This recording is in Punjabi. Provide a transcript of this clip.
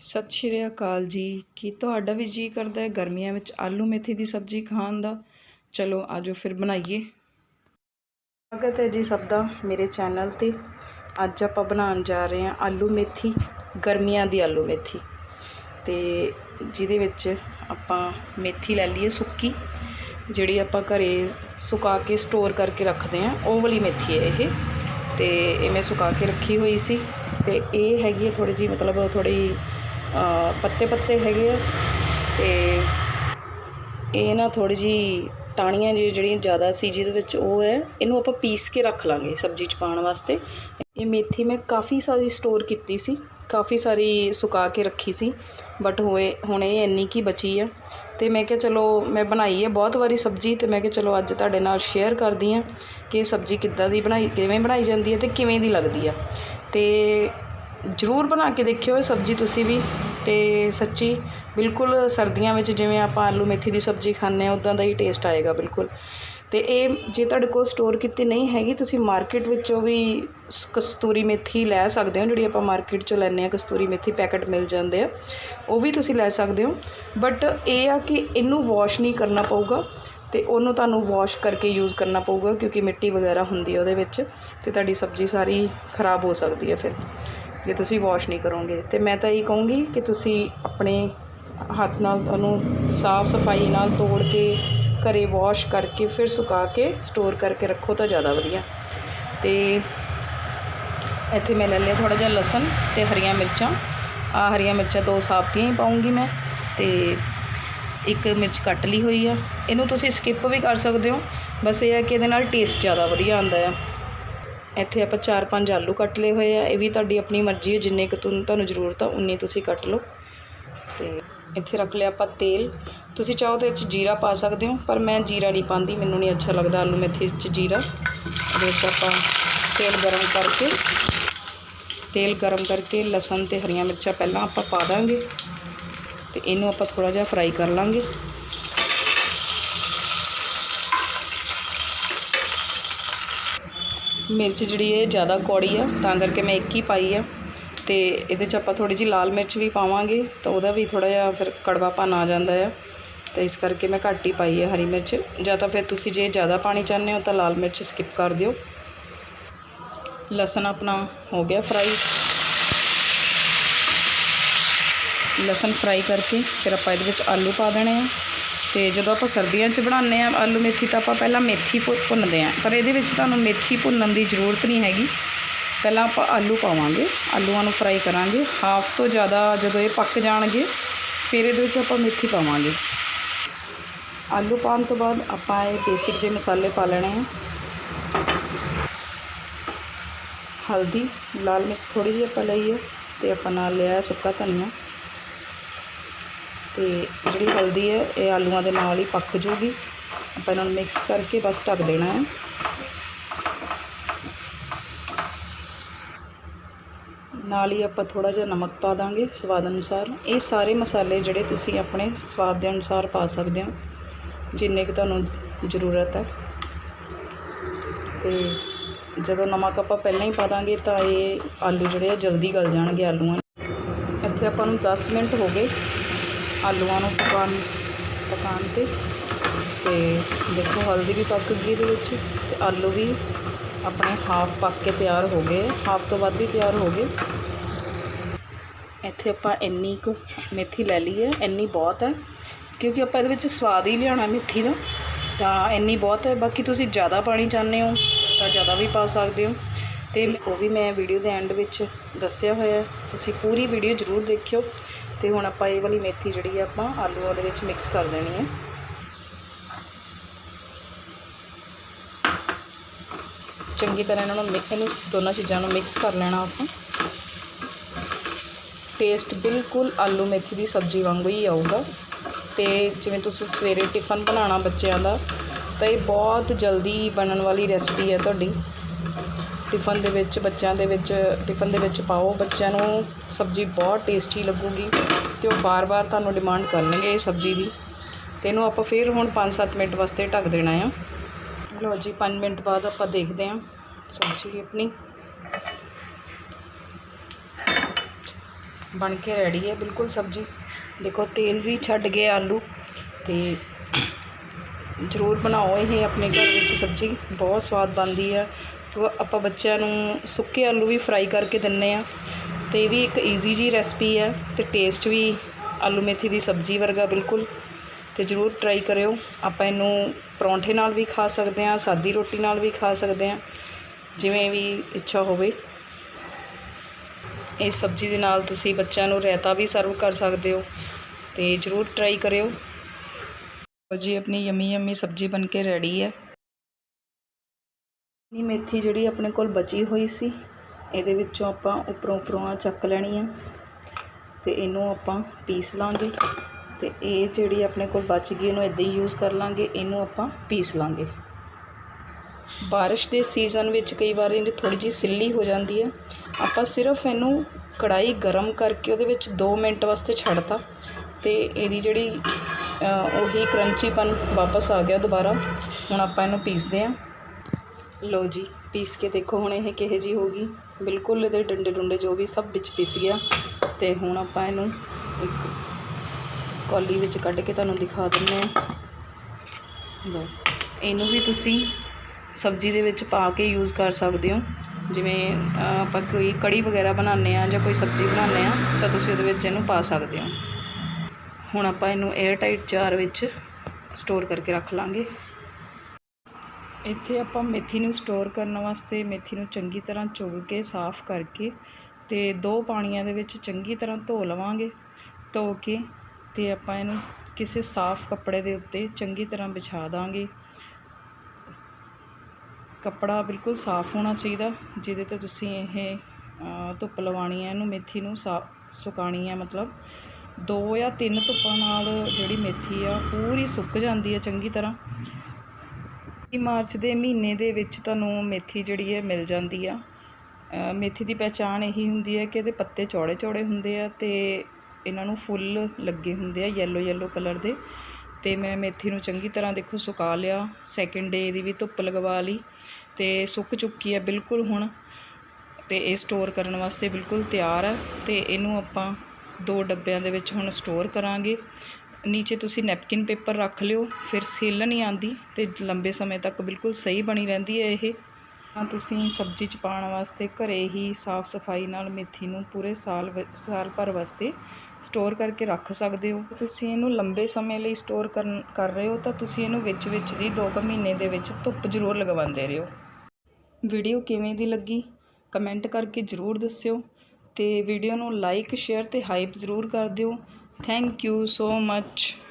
ਸਤਿ ਸ਼੍ਰੀ ਅਕਾਲ ਜੀ। ਕੀ ਤੁਹਾਡਾ ਵੀ ਜੀ ਕਰਦਾ ਹੈ ਗਰਮੀਆਂ ਵਿੱਚ ਆਲੂ ਮੇਥੀ ਦੀ ਸਬਜ਼ੀ ਖਾਣ ਦਾ? ਚਲੋ ਆਜੋ ਫਿਰ ਬਣਾਈਏ। ਸਵਾਗਤ ਹੈ ਜੀ ਸਭ ਦਾ ਮੇਰੇ ਚੈਨਲ ਤੇ। ਅੱਜ ਆਪਾਂ ਬਣਾਉਣ ਜਾ ਰਹੇ ਹਾਂ ਆਲੂ ਮੇਥੀ, ਗਰਮੀਆਂ ਦੀ ਆਲੂ ਮੇਥੀ। ਤੇ ਜਿਹਦੇ ਵਿੱਚ ਆਪਾਂ ਮੇਥੀ ਲੈ ਲਈਏ ਸੁੱਕੀ, ਜਿਹੜੀ ਆਪਾਂ ਘਰੇ ਸੁਕਾ ਕੇ ਸਟੋਰ ਕਰਕੇ ਰੱਖਦੇ ਹਾਂ, ਉਹ ਵਾਲੀ ਮੇਥੀ ਹੈ ਇਹ। ਤੇ ਇਹ ਮੈਂ ਸੁਕਾ ਕੇ ਰੱਖੀ ਹੋਈ ਸੀ। ਤੇ ਇਹ ਹੈਗੀ ਹੈ ਥੋੜੀ ਜੀ ਮਤਲਬ ਥੋੜੀ ਪੱਤੇ ਪੱਤੇ ਹੈਗੇ ਆ ਤੇ ਇਹ ਨਾ ਥੋੜੀ ਜੀ ਟਾਣੀਆਂ ਜਿਹੀ ਜਿਹੜੀਆਂ ਜ਼ਿਆਦਾ ਸੀ ਜਿਹਦੇ ਵਿੱਚ ਉਹ ਹੈ, ਇਹਨੂੰ ਆਪਾਂ ਪੀਸ ਕੇ ਰੱਖ ਲਾਂਗੇ ਸਬਜ਼ੀ 'ਚ ਪਾਉਣ ਵਾਸਤੇ। ਇਹ ਮੇਥੀ ਮੈਂ ਕਾਫੀ ਸਾਰੀ ਸਟੋਰ ਕੀਤੀ ਸੀ, ਕਾਫੀ ਸਾਰੀ ਸੁਕਾ ਕੇ ਰੱਖੀ ਸੀ, ਬਟ ਹੋਏ, ਹੁਣ ਇਹ ਇੰਨੀ ਕੀ ਬਚੀ ਆ। ਤੇ ਮੈਂ ਕਿਹਾ ਚਲੋ, ਮੈਂ ਬਣਾਈ ਹੈ ਬਹੁਤ ਵਾਰੀ ਸਬਜ਼ੀ ਤੇ ਮੈਂ ਕਿਹਾ ਚਲੋ ਅੱਜ ਤੁਹਾਡੇ ਨਾਲ ਸ਼ੇਅਰ ਕਰਦੀ ਆ ਕਿ ਇਹ ਸਬਜ਼ੀ ਕਿੱਦਾਂ ਦੀ ਬਣਾਈ, ਕਿਵੇਂ ਬਣਾਈ ਜਾਂਦੀ ਹੈ ਤੇ ਕਿਵੇਂ ਦੀ ਲੱਗਦੀ ਆ। ਤੇ ਜ਼ਰੂਰ ਬਣਾ ਕੇ ਦੇਖਿਓ ਇਹ ਸਬਜ਼ੀ ਤੁਸੀਂ ਵੀ ਤੇ ਸੱਚੀ ਬਿਲਕੁਲ ਸਰਦੀਆਂ ਵਿੱਚ ਜਿਵੇਂ ਆਪਾਂ ਆਲੂ ਮੇਥੀ ਦੀ ਸਬਜ਼ੀ ਖਾਂਦੇ ਆ ਉਦਾਂ ਦਾ ਹੀ ਟੇਸਟ ਆਏਗਾ ਬਿਲਕੁਲ। ਤੇ ਇਹ ਜੇ ਤੁਹਾਡੇ ਕੋਲ ਸਟੋਰ ਕੀਤੀ ਨਹੀਂ ਹੈਗੀ, ਤੁਸੀਂ ਮਾਰਕੀਟ ਵਿੱਚੋਂ ਵੀ ਕਸਤੂਰੀ ਮੇਥੀ ਲੈ ਸਕਦੇ ਹੋ, ਜਿਹੜੀ ਆਪਾਂ ਮਾਰਕੀਟ ਚੋਂ ਲੈਂਦੇ ਆ ਕਸਤੂਰੀ ਮੇਥੀ ਪੈਕਟ ਮਿਲ ਜਾਂਦੇ ਆ, ਉਹ ਵੀ ਤੁਸੀਂ ਲੈ ਸਕਦੇ ਹੋ। ਬਟ ਇਹ ਆ ਕਿ ਇਹਨੂੰ ਵਾਸ਼ ਨਹੀਂ ਕਰਨਾ ਪਊਗਾ ਤੇ ਉਹਨੂੰ ਤੁਹਾਨੂੰ ਵਾਸ਼ ਕਰਕੇ ਯੂਜ਼ ਕਰਨਾ ਪਊਗਾ, ਕਿਉਂਕਿ ਮਿੱਟੀ ਵਗੈਰਾ ਹੁੰਦੀ ਹੈ ਉਹਦੇ ਵਿੱਚ ਤੇ ਤੁਹਾਡੀ ਸਬਜ਼ੀ ਸਾਰੀ ਖਰਾਬ ਹੋ ਸਕਦੀ ਹੈ ਫਿਰ। ਜੇ ਤੁਸੀਂ ਵਾਸ਼ ਨਹੀਂ ਕਰੋਗੇ। ਤੇ ਮੈਂ ਤਾਂ ਇਹ ਕਹੂੰਗੀ ਕਿ ਤੁਸੀਂ ਆਪਣੇ ਹੱਥ ਨਾਲ ਉਹਨੂੰ ਸਾਫ਼ ਸਫ਼ਾਈ ਨਾਲ ਤੋੜ ਕੇ ਘਰੇ ਵਾਸ਼ ਕਰਕੇ ਫਿਰ ਸੁਕਾ ਕੇ ਸਟੋਰ ਕਰਕੇ ਰੱਖੋ ਤਾਂ ਜ਼ਿਆਦਾ ਵਧੀਆ। ਤੇ ਇੱਥੇ ਮੈਂ ਲੈ ਲਿਆ ਥੋੜਾ ਜਿਹਾ ਲਸਣ ਤੇ ਹਰੀਆਂ ਮਿਰਚਾਂ। ਆ ਹਰੀਆਂ ਮਿਰਚਾਂ ਦੋ ਸਾਬਤੀਆਂ ਹੀ ਪਾਉਂਗੀ ਮੈਂ। ਤੇ ਇੱਕ ਮਿਰਚ ਕੱਟ ਲਈ ਹੋਈ ਆ। ਇਹਨੂੰ ਤੁਸੀਂ ਸਕਿਪ ਵੀ ਕਰ ਸਕਦੇ ਹੋ। ਬਸ ਇਹ ਹੈ ਕਿ ਇਹਦੇ ਨਾਲ ਟੇਸਟ ਜ਼ਿਆਦਾ ਵਧੀਆ ਆਉਂਦਾ ਆ। ਇੱਥੇ ਆਪਾਂ ਚਾਰ ਪੰਜ ਆਲੂ ਕੱਟ ਲਏ ਹੋਏ ਆ, ਇਹ ਵੀ ਤੁਹਾਡੀ ਆਪਣੀ ਮਰਜ਼ੀ ਹੈ, ਜਿੰਨੇ ਕੁ ਤੁਹਾਨੂੰ ਤੁਹਾਨੂੰ ਜ਼ਰੂਰਤ ਆ, ਉਨੀ ਤੁਸੀਂ ਕੱਟ ਲਓ। ਤੇ ਇੱਥੇ ਰੱਖ ਲਿਆ ਆਪਾਂ ਤੇਲ। ਤੁਸੀਂ ਚਾਹੋ ਤਾਂ ਇਹ 'ਚ ਜੀਰਾ ਪਾ ਸਕਦੇ ਹੋ, ਪਰ ਮੈਂ ਜੀਰਾ ਨਹੀਂ ਪਾਉਂਦੀ ਮੈਨੂੰ ਨਹੀਂ ਅੱਛਾ ਲੱਗਦਾ ਆਲੂ ਮੇਥੀ 'ਚ ਜੀਰਾ। ਇਹਦੇ ਵਿੱਚ ਆਪਾਂ ਤੇਲ ਗਰਮ ਕਰਕੇ, ਤੇਲ ਗਰਮ ਕਰਕੇ ਲਸਣ ਤੇ ਹਰੀਆਂ ਮਿਰਚਾਂ ਪਹਿਲਾਂ ਆਪਾਂ ਪਾ ਦਾਂਗੇ। ਤੇ ਇਹਨੂੰ ਆਪਾਂ ਥੋੜਾ ਜਿਹਾ ਫਰਾਈ ਕਰ ਲਾਂਗੇ। ਮਿਰਚ ਜਿਹੜੀ ਹੈ ਜ਼ਿਆਦਾ ਕੌੜੀ ਆ, ਤਾਂ ਕਰਕੇ ਮੈਂ ਇੱਕ ਹੀ ਪਾਈ ਆ। ਤੇ ਇਹਦੇ 'ਚ ਆਪਾਂ ਥੋੜੀ ਜਿਹੀ ਲਾਲ ਮਿਰਚ ਵੀ ਪਾਵਾਂਗੇ, ਤਾਂ ਉਹਦਾ ਵੀ ਥੋੜਾ ਜਿਹਾ ਫਿਰ ਕੜਵਾਪਨ ਆ ਜਾਂਦਾ ਆ। ਤੇ ਇਸ ਕਰਕੇ ਮੈਂ ਘੱਟ ਹੀ ਪਾਈ ਹੈ ਹਰੀ ਮਿਰਚ। ਜਾਂ ਤਾਂ ਫਿਰ ਤੁਸੀਂ ਜੇ ਜ਼ਿਆਦਾ ਪਾਣੀ ਚਾਹੁੰਦੇ ਹੋ, ਤਾਂ ਲਾਲ ਮਿਰਚ ਸਕਿਪ ਕਰ ਦਿਓ। ਲਸਣ ਆਪਣਾ ਹੋ ਗਿਆ ਫਰਾਈ ਲਸਣ ਫਰਾਈ ਕਰਕੇ ਫਿਰ ਆਪਾਂ ਇਹਦੇ ਵਿੱਚ ਆਲੂ ਪਾ ਦੇਣੇ ਆ। ਤੇ ਜਦੋਂ ਆਪਾਂ ਸਰਦੀਆਂ 'ਚ ਬਣਾਉਂਦੇ ਆ ਆਲੂ ਮੇਥੀ ਤਾਂ ਆਪਾਂ ਪਹਿਲਾਂ ਮੇਥੀ ਭੁ- ਭੁੰਨਦੇ ਆ ਪਰ ਇਹਦੇ ਵਿੱਚ ਤੁਹਾਨੂੰ ਮੇਥੀ ਭੁੰਨਣ ਦੀ ਜ਼ਰੂਰਤ ਨਹੀਂ ਹੈਗੀ। ਪਹਿਲਾਂ ਆਪਾਂ ਆਲੂ ਪਾਵਾਂਗੇ। ਆਲੂਆਂ ਨੂੰ ਫਰਾਈ ਕਰਾਂਗੇ। ਹਾਫ ਤੋਂ ਜ਼ਿਆਦਾ ਜਦੋਂ ਇਹ ਪੱਕ ਜਾਣਗੇ, ਫਿਰ ਇਹਦੇ ਵਿੱਚ ਆਪਾਂ ਮੇਥੀ ਪਾਵਾਂਗੇ। ਆਲੂ ਪਾਉਣ ਤੋਂ ਬਾਅਦ ਆਪਾਂ ਇਹ ਬੇਸਿਕ ਜਿਹੇ ਮਸਾਲੇ ਪਾ ਲੈਣੇ ਆ। ਹਲਦੀ, ਲਾਲ ਮਿਰਚ ਥੋੜੀ ਜਿਹੀ ਆਪਾਂ ਲਈ ਹੈ ਤੇ ਆਪਾਂ ਨਾਲ ਲਿਆ ਸੁੱਕਾ ਧਨੀਆ। ਤੇ ਜਿਹੜੀ ਹਲਦੀ ਹੈ, ਇਹ ਆਲੂਆਂ ਦੇ ਨਾਲ ਹੀ ਪੱਕ ਜੂਗੀ। ਆਪਾਂ ਇਹਨਾਂ ਨੂੰ ਮਿਕਸ ਕਰਕੇ ਬਸ ਢੱਕ ਦੇਣਾ ਹੈ। ਨਾਲ ਹੀ ਆਪਾਂ ਥੋੜਾ ਜਿਹਾ ਨਮਕ ਪਾ ਦਾਂਗੇ ਸਵਾਦ ਅਨੁਸਾਰ। ਇਹ ਸਾਰੇ ਮਸਾਲੇ ਜਿਹੜੇ ਤੁਸੀਂ ਆਪਣੇ ਸਵਾਦ ਦੇ ਅਨੁਸਾਰ ਪਾ ਸਕਦੇ ਹੋ, ਜਿੰਨੇ ਕਿ ਤੁਹਾਨੂੰ ਜ਼ਰੂਰਤ ਹੈ। ਤੇ ਜਦੋਂ ਨਮਕ ਆਪਾਂ ਪਹਿਲਾਂ ਹੀ ਪਾ ਦਾਂਗੇ, ਤਾਂ ਇਹ ਆਲੂ ਜਿਹੜੇ ਆ ਜਲਦੀ ਗਲ ਜਾਣਗੇ ਆਲੂਆਂ ਇੱਥੇ ਆਪਾਂ ਨੂੰ 10 ਮਿੰਟ ਹੋ ਗਏ। ਆਲੂਆਂ ਨੂੰ ਪਕਾਉਣ ਪਕਾਉਣ ਤੇ। ਅਤੇ ਦੇਖੋ, ਹਲਦੀ ਵੀ ਪੱਕ ਗਈ ਇਹਦੇ ਵਿੱਚ ਅਤੇ ਆਲੂ ਵੀ ਆਪਣੇ ਹਾਫ ਪੱਕ ਕੇ ਤਿਆਰ ਹੋ ਗਏ। ਹਾਫ ਤੋਂ ਵੱਧ ਹੀ ਤਿਆਰ ਹੋ ਗਏ। ਇੱਥੇ ਆਪਾਂ ਇੰਨੀ ਕੁ ਮੇਥੀ ਲੈ ਲਈ ਹੈ, ਇੰਨੀ ਬਹੁਤ ਹੈ। ਕਿਉਂਕਿ ਆਪਾਂ ਇਹਦੇ ਵਿੱਚ ਸਵਾਦ ਹੀ ਲਿਆਉਣਾ ਮੇਥੀ ਦਾ, ਤਾਂ ਇੰਨੀ ਬਹੁਤ ਹੈ। ਬਾਕੀ ਤੁਸੀਂ ਜ਼ਿਆਦਾ ਪਾਣੀ ਚਾਹੁੰਦੇ ਹੋ, ਤਾਂ ਜ਼ਿਆਦਾ ਵੀ ਪਾ ਸਕਦੇ ਹੋ। ਤੇ ਉਹ ਵੀ ਮੈਂ ਵੀਡੀਓ ਦੇ ਐਂਡ ਵਿੱਚ ਦੱਸਿਆ ਹੋਇਆ ਤੁਸੀਂ ਪੂਰੀ ਵੀਡੀਓ ਜ਼ਰੂਰ ਦੇਖਿਓ। ਤੇ ਹੁਣ ਆਪਾਂ ਇਹ ਵਾਲੀ ਮੇਥੀ ਜਿਹੜੀ ਆ ਆਪਾਂ ਆਲੂਆਂ ਦੇ ਵਿੱਚ ਮਿਕਸ ਕਰ ਦੇਣੀ ਹੈ ਚੰਗੀ ਤਰ੍ਹਾਂ ਇਹਨਾਂ ਨੂੰ ਮਿਕਸ ਨੂੰ ਦੋਨਾਂ ਚੀਜ਼ਾਂ ਨੂੰ ਮਿਕਸ ਕਰ ਲੈਣਾ ਆਪਾਂ। ਟੇਸਟ ਬਿਲਕੁਲ ਆਲੂ ਮੇਥੀ ਦੀ ਸਬਜ਼ੀ ਵਾਂਗੂ ਹੀ ਆਊਗਾ। ਤੇ ਜਿਵੇਂ ਤੁਸੀਂ ਸਵੇਰੇ ਟਿਫਨ ਬਣਾਉਣਾ ਬੱਚਿਆਂ ਦਾ, ਤਾਂ ਇਹ ਬਹੁਤ ਜਲਦੀ ਬਣਨ ਵਾਲੀ ਰੈਸਪੀ ਹੈ ਤੁਹਾਡੀ। ਟਿਫਨ ਦੇ ਵਿੱਚ, ਬੱਚਿਆਂ ਦੇ ਵਿੱਚ, ਟਿਫਨ ਦੇ ਵਿੱਚ ਪਾਓ। ਬੱਚਿਆਂ ਨੂੰ ਸਬਜ਼ੀ ਬਹੁਤ ਟੇਸਟੀ ਲੱਗੂਗੀ ਅਤੇ ਉਹ ਵਾਰ ਵਾਰ ਤੁਹਾਨੂੰ ਡਿਮਾਂਡ ਕਰਨਗੇ ਇਹ ਸਬਜ਼ੀ ਦੀ। ਅਤੇ ਇਹਨੂੰ ਆਪਾਂ ਫਿਰ ਹੁਣ 5-7 ਮਿੰਟ ਵਾਸਤੇ ਢੱਕ ਦੇਣਾ ਆ। ਲਓ ਜੀ 5 ਮਿੰਟ ਬਾਅਦ ਆਪਾਂ ਦੇਖਦੇ ਹਾਂ ਸਬਜ਼ੀ ਆਪਣੀ ਬਣ ਕੇ ਰੈਡੀ ਹੈ ਬਿਲਕੁਲ ਸਬਜ਼ੀ। ਦੇਖੋ, ਤੇਲ ਵੀ ਛੱਡ ਗਏ ਆਲੂ ਤੇ ਜ਼ਰੂਰ ਬਣਾਓ ਇਹ ਆਪਣੇ ਘਰ ਵਿੱਚ ਸਬਜ਼ੀ। ਬਹੁਤ ਸਵਾਦ ਬਣਦੀ ਹੈ। ਆਪਾਂ ਬੱਚਿਆਂ ਨੂੰ ਸੁੱਕੇ ਆਲੂ ਵੀ ਫਰਾਈ ਕਰਕੇ ਦਿੰਨੇ ਆ। ਤੇ ਇਹ ਵੀ ਇੱਕ ਈਜ਼ੀ ਜੀ ਰੈਸਪੀ ਹੈ ਤੇ ਟੇਸਟ ਵੀ ਆਲੂ ਮੇਥੀ ਦੀ ਸਬਜ਼ੀ ਵਰਗਾ ਬਿਲਕੁਲ। ਤੇ ਜ਼ਰੂਰ ਟਰਾਈ ਕਰਿਓ। ਆਪਾਂ ਇਹਨੂੰ ਪਰੌਂਠੇ ਨਾਲ ਵੀ ਖਾ ਸਕਦੇ ਹਾਂ ਸਾਦੀ ਰੋਟੀ ਨਾਲ ਵੀ ਖਾ ਸਕਦੇ ਹਾਂ ਜਿਵੇਂ ਵੀ ਇੱਛਾ ਹੋਵੇ। ਇਸ ਸਬਜ਼ੀ ਦੇ ਨਾਲ ਤੁਸੀਂ ਬੱਚਿਆਂ ਨੂੰ ਰਾਇਤਾ ਵੀ ਸਰਵ ਕਰ ਸਕਦੇ ਹੋ। ਤੇ ਜ਼ਰੂਰ ਟਰਾਈ ਕਰਿਓ। ਲਓ ਜੀ, ਆਪਣੀ ਯਮੀ ਯਮੀ ਸਬਜ਼ੀ ਬਣ ਕੇ ਰੈਡੀ ਹੈ ਨੀ ਮੇਥੀ ਜਿਹੜੀ ਆਪਣੇ ਕੋਲ ਬਚੀ ਹੋਈ ਸੀ, ਇਹਦੇ ਵਿੱਚੋਂ ਆਪਾਂ ਉੱਪਰੋਂ ਉੱਪਰੋਂ ਆ ਚੱਕ ਲੈਣੀ ਆ ਤੇ ਇਹਨੂੰ ਆਪਾਂ ਪੀਸ ਲਾਂਗੇ ਤੇ ਇਹ ਜਿਹੜੀ ਆਪਣੇ ਕੋਲ ਬਚ ਗਈ, ਇਹਨੂੰ ਇਦਾਂ ਹੀ ਯੂਜ਼ ਕਰ ਲਾਂਗੇ, ਇਹਨੂੰ ਆਪਾਂ ਪੀਸ ਲਾਂਗੇ। ਬਾਰਿਸ਼ ਦੇ ਸੀਜ਼ਨ ਵਿੱਚ ਕਈ ਵਾਰ ਇਹ ਥੋੜੀ ਜਿਹੀ ਸਿੱਲੀ ਹੋ ਜਾਂਦੀ ਹੈ ਆਪਾਂ ਸਿਰਫ ਇਹਨੂੰ ਕੜਾਈ ਗਰਮ ਕਰਕੇ ਉਹਦੇ ਵਿੱਚ 2 ਮਿੰਟ ਵਾਸਤੇ ਛੱਡਤਾ ਤੇ ਇਹਦੀ ਜਿਹੜੀ ਉਹੀ ਕਰੰਚੀਪਨ ਵਾਪਸ ਆ ਗਿਆ ਦੁਬਾਰਾ। ਹੁਣ ਆਪਾਂ ਇਹਨੂੰ ਪੀਸਦੇ ਹਾਂ ਲਓ ਜੀ, ਪੀਸ ਕੇ ਦੇਖੋ ਹੁਣ ਇਹ ਕਿਹੋ ਜੀ ਹੋ ਗਈ। ਬਿਲਕੁਲ ਇਹਦੇ ਡੰਡੇ ਡੁੰਡੇ ਜੋ ਵੀ ਸਭ ਵਿੱਚ ਪਿਸ ਗਿਆ। ਤੇ ਹੁਣ ਆਪਾਂ ਇਹਨੂੰ ਇੱਕ ਕੌਲੀ ਵਿੱਚ ਕੱਢ ਕੇ ਤੁਹਾਨੂੰ ਦਿਖਾ ਦਿੰਦੇ ਹਾਂ। ਲਓ, ਇਹਨੂੰ ਵੀ ਤੁਸੀਂ ਸਬਜ਼ੀ ਦੇ ਵਿੱਚ ਪਾ ਕੇ ਯੂਜ਼ ਕਰ ਸਕਦੇ ਹੋ। ਜਿਵੇਂ ਆਪਾਂ ਕੋਈ ਕੜੀ ਵਗੈਰਾ ਬਣਾਉਂਦੇ ਆ ਜਾਂ ਕੋਈ ਸਬਜ਼ੀ ਬਣਾਉਂਦੇ ਆ ਤਾਂ ਤੁਸੀਂ ਉਹਦੇ ਵਿੱਚ ਇਹਨੂੰ ਪਾ ਸਕਦੇ ਹੋ। ਹੁਣ ਆਪਾਂ ਇਹਨੂੰ 에ਅਰ ਟਾਈਟ ਜਾਰ ਵਿੱਚ ਸਟੋਰ ਕਰਕੇ ਰੱਖ ਲਾਂਗੇ। ਇੱਥੇ ਆਪਾਂ ਮੇਥੀ ਨੂੰ ਸਟੋਰ ਕਰਨ ਵਾਸਤੇ ਮੇਥੀ ਨੂੰ ਚੰਗੀ ਤਰ੍ਹਾਂ ਚੁਗ ਕੇ, ਸਾਫ਼ ਕਰਕੇ ਤੇ ਦੋ ਪਾਣੀਆਂ ਦੇ ਵਿੱਚ ਚੰਗੀ ਤਰ੍ਹਾਂ ਧੋ ਲਵਾਂਗੇ, ਧੋ ਕੇ ਤੇ ਆਪਾਂ ਇਹਨੂੰ ਕਿਸੇ ਸਾਫ਼ ਕੱਪੜੇ ਦੇ ਉੱਤੇ ਚੰਗੀ ਤਰ੍ਹਾਂ ਵਿਛਾ ਦਾਂਗੇ। ਕੱਪੜਾ ਬਿਲਕੁਲ ਸਾਫ਼ ਹੋਣਾ ਚਾਹੀਦਾ, ਜਿਹਦੇ ਤੇ ਤੁਸੀਂ ਇਹ ਧੁੱਪ ਲਵਾਣੀ ਹੈ, ਇਹਨੂੰ ਮੇਥੀ ਨੂੰ ਸਾ ਸੁਕਾਣੀ ਹੈ, ਮਤਲਬ ਦੋ ਜਾਂ ਤਿੰਨ ਧੁੱਪਾਂ ਨਾਲ ਜਿਹੜੀ ਮੇਥੀ ਆ ਪੂਰੀ ਸੁੱਕ ਜਾਂਦੀ ਹੈ ਚੰਗੀ ਤਰ੍ਹਾਂ। ਮਾਰਚ ਦੇ ਮਹੀਨੇ ਦੇ ਵਿੱਚ ਤੁਹਾਨੂੰ ਮੇਥੀ ਜਿਹੜੀ ਹੈ ਮਿਲ ਜਾਂਦੀ ਆ। ਮੇਥੀ ਦੀ ਪਹਿਚਾਣ ਇਹੀ ਹੁੰਦੀ ਹੈ ਕਿ ਇਹਦੇ ਪੱਤੇ ਚੌੜੇ ਚੌੜੇ ਹੁੰਦੇ ਆ ਤੇ ਇਹਨਾਂ ਨੂੰ ਫੁੱਲ ਲੱਗੇ ਹੁੰਦੇ ਆ ਯੈਲੋ ਯੈਲੋ ਕਲਰ ਦੇ। ਤੇ ਮੈਂ ਮੇਥੀ ਨੂੰ ਚੰਗੀ ਤਰ੍ਹਾਂ ਦੇਖੋ ਸੁਕਾ ਲਿਆ ਸੈਕਿੰਡ ਡੇ ਦੀ ਵੀ ਧੁੱਪ ਲਗਵਾ ਲਈ ਤੇ ਸੁੱਕ ਚੁੱਕੀ ਹੈ ਬਿਲਕੁਲ ਹੁਣ। ਤੇ ਇਹ ਸਟੋਰ ਕਰਨ ਵਾਸਤੇ ਬਿਲਕੁਲ ਤਿਆਰ ਹੈ ਤੇ ਇਹਨੂੰ ਆਪਾਂ ਦੋ ਡੱਬਿਆਂ ਦੇ ਵਿੱਚ ਹੁਣ ਸਟੋਰ ਕਰਾਂਗੇ। ਨੀਚੇ ਤੁਸੀਂ ਨੈਪਕਿਨ ਪੇਪਰ ਰੱਖ ਲਿਓ, ਫਿਰ ਸਿੱਲ ਨਹੀਂ ਆਂਦੀ ਤੇ ਲੰਬੇ ਸਮੇਂ ਤੱਕ ਬਿਲਕੁਲ ਸਹੀ ਬਣੀ ਰਹਿੰਦੀ ਹੈ ਇਹ। ਤਾਂ ਤੁਸੀਂ ਸਬਜ਼ੀ ਚ ਪਾਉਣ ਵਾਸਤੇ ਘਰੇ ਹੀ ਸਾਫ਼ ਸਫ਼ਾਈ ਨਾਲ ਮੇਥੀ ਨੂੰ ਪੂਰੇ ਸਾਲ ਵ- ਸਾਲ ਭਰ ਵਾਸਤੇ ਸਟੋਰ ਕਰਕੇ ਰੱਖ ਸਕਦੇ ਹੋ। ਤੁਸੀਂ ਇਹਨੂੰ ਲੰਬੇ ਸਮੇਂ ਲਈ ਸਟੋਰ ਕਰਨ, ਕਰ ਰਹੇ ਹੋ ਤਾਂ ਤੁਸੀਂ ਇਹਨੂੰ ਵਿੱਚ ਵਿੱਚ ਦੀ 2 ਕੁ ਮਹੀਨੇ ਦੇ ਵਿੱਚ ਧੁੱਪ ਜ਼ਰੂਰ ਲਗਵਾਉਂਦੇ ਰਹੋ। ਵੀਡੀਓ ਕਿਵੇਂ ਦੀ ਲੱਗੀ? ਕਮੈਂਟ ਕਰਕੇ ਜ਼ਰੂਰ ਦੱਸਿਓ ਤੇ ਵੀਡੀਓ ਨੂੰ ਲਾਈਕ, ਸ਼ੇਅਰ ਤੇ ਹਾਈਪ ਜ਼ਰੂਰ ਕਰ ਦਿਓ। thank you so much.